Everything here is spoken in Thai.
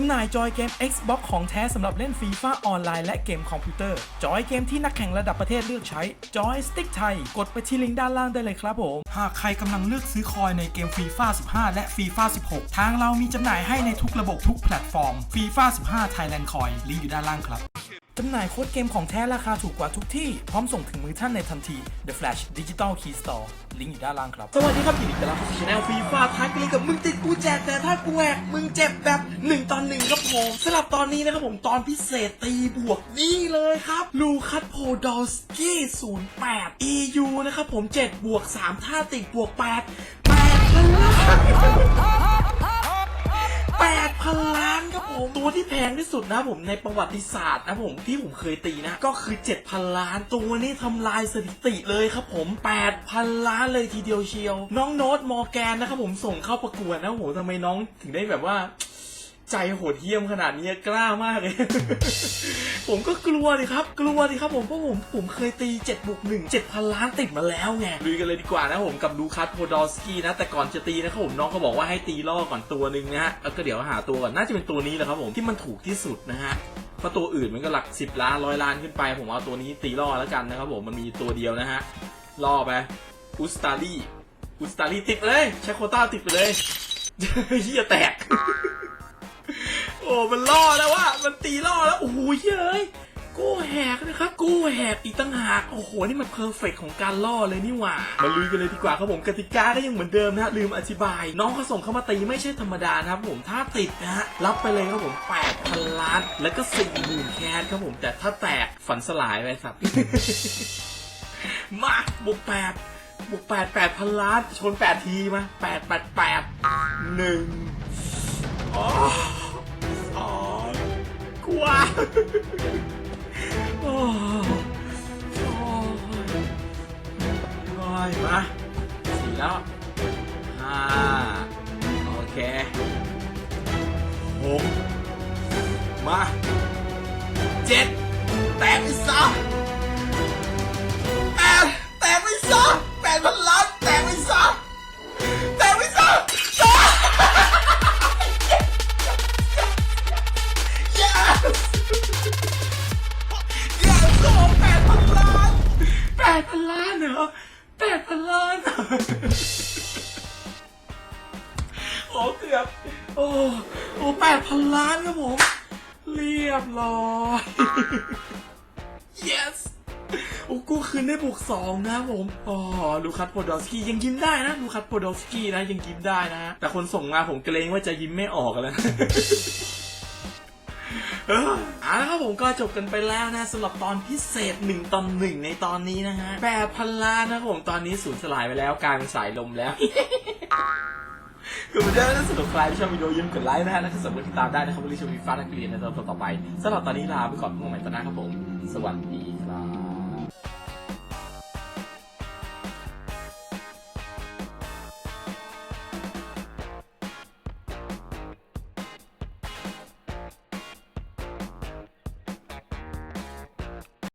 จำหน่ายจอยเกม Xbox ของแท้สำหรับเล่นฟีฟ่าออนไลน์และเกมคอมพิวเตอร์ จอยเกมที่นักแข่งระดับประเทศเลือกใช้ จอยสติ๊กไทย กดไปที่ลิงก์ด้านล่างได้เลยครับผม หากใครกำลังเลือกซื้อคอยในเกมฟีฟ่า15 และฟีฟ่า16 ทางเรามีจำหน่ายให้ในทุกระบบทุกแพลตฟอร์มฟีฟ่า15 Thailand Coin ลิงก์อยู่ด้านล่างครับ จำหน่ายโค้ดเกมของแท้ราคาถูกกว่าทุกที่ พร้อมส่งถึงมือท่านในทันที The Flash Digital Key Store ลิงก์อยู่ด้านล่างครับ สวัสดีครับยินดีต้อนรับสู่ช anel ฟีฟ่าท้ายปีกับมึงติดกูแจกแต่ถ้ากูแหกมึงเจ็บแบบหนึ่งตอนหนึ่งครับผมสำหรับตอนนี้นะครับผมตอนพิเศษตีบวกนี่เลยครับลูคัสโพดอลสกี้08 EU นะครับผม7บวก3ท่าติดบวก 8 8พันล้าน8พันล้านครับ ผมตัวที่แพงที่สุดนะผมในประวัติศาสตร์นะผมที่ผมเคยตีนะ ก็คือ 7,000 ล้านตัวนี้ทำลายสถิติเลยครับผม 8,000 ล้านเลยทีเดียวเชียว น้องโน้ตมอร์แกนนะครับผมส่งเข้าประกวดนะโหทำไมน้องถึงได้แบบว่า ใจโหดเหี้ยมขนาดนี้กล้ามากเลย ผมก็กลัวดิครับ กลัวดิครับผมเพราะผมผมเคยตี7บวก1 7,000 ล้านติดมาแล้วไงลุยกันเลยดีกว่านะผมกับลูคัสโพดอลสกี้นะ แต่ก่อนจะตีนะครับผมน้องเขาบอกว่าให้ตีล่อก่อนตัวหนึ่งนะฮะแล้วก็เดี๋ยวหาตัวก่อนน่าจะเป็นตัวนี้แหละครับผมที่มันถูกที่สุดนะฮะเพราะตัวอื่นมันก็หลัก 10 ล้านร้อยล้านขึ้นไป ผมเอาตัวนี้ตีล่อแล้วกันนะครับผมมันมีตัวเดียวนะฮะล่อไปอุสตาลีอุสตาลีติดไปเลยใช้โควต้าติดไปเลยเฮียแตกโอ้มันล่อแล้วว่ามันตีล่อแล้วโอ้โหเย้ยกู้แหกนะครับกู้แหกอีกตั้งหากโอ้โหนี่มันเพอร์เฟกของการล่อเลยนี่หว่ามาลุยกันเลยดีกว่าครับผมกติกาก็ยังเหมือนเดิมนะฮะลืมอธิบาย น้องเขาส่งเข้ามาตีไม่ใช่ธรรมดานะครับผมถ้าติดนะฮะรับไปเลยครับผม8,000ล้าน แล้วก็4 0,000แคสครับผมแต่ถ้าแตกฝันสลายไปสัตว์มาบุกแปดบุกแปดแปดพันล้านชนแปดทีมาแปดแปดแปดหนึ่งอ๋อ วโอ้โอ้โอ้ยมาสี่แล้วห้าโอเคหกมาเจ็ดแตกไปซะ ดพันล้านเหรอแปดพันล้านโอ้เกือบ โอ้โอ้แปดพันล้านครับผม เรียบร้อย yes โอ้กูคืนได้บวกสองนะผมอ๋อลูคัสโพดอลสกี้ยังยิ้มได้นะลูคัสโพดอลสกี้นะยังยิ้มได้นะ แต่คนส่งมาผมเกรงว่าจะยิ้มไม่ออกแล้ว เออเอาละครับผมก็จบกันไปแล้วนะสำหรับตอนพิเศษหนึ่งตอนหนึ่งในตอนนี้นะฮะแบบพันล้านนะผมตอนนี้สูญสลายไปแล้วกลายเป็นสายลมแล้วคือมันจะน่าสนุกใครที่ชอบวิดีโอยิ้มกดไลค์นะฮะและก็สมมติติดตามได้นะครับวันนี้ชมวีฟ้านักเรียนในตอนต่อไปสำหรับตอนนี้ลาไปก่อนพบกันใหม่ตอนหน้าครับผม สวัสดีครับ